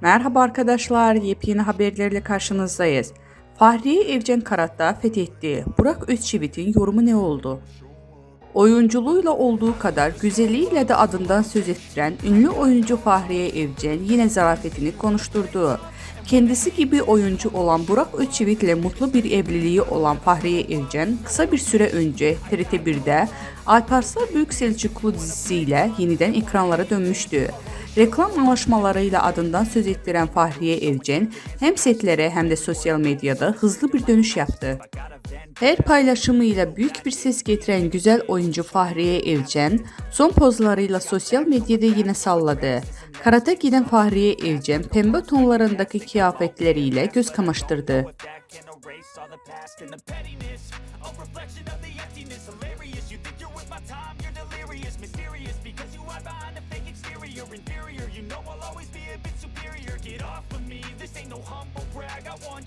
Merhaba arkadaşlar, yepyeni haberlerle karşınızdayız. Fahriye Evcen Karat'ta fethetti. Burak Özçivit'in yorumu ne oldu? Oyunculuğuyla olduğu kadar güzelliğiyle de adından söz ettiren ünlü oyuncu Fahriye Evcen yine zarafetini konuşturdu. Kendisi gibi oyuncu olan Burak Özçivit ile mutlu bir evliliği olan Fahriye Evcen kısa bir süre önce TRT1'de Alparslan Büyük Selçuklu dizisiyle yeniden ekranlara dönmüştü. Reklam anlaşmalarıyla adından söz ettiren Fahriye Evcen hem setlere hem de sosyal medyada hızlı bir dönüş yaptı. Her paylaşımıyla büyük bir ses getiren güzel oyuncu Fahriye Evcen, son pozlarıyla sosyal medyada yine salladı. Karata giden Fahriye Evcen, pembe tonlarındaki kıyafetleriyle göz kamaştırdı.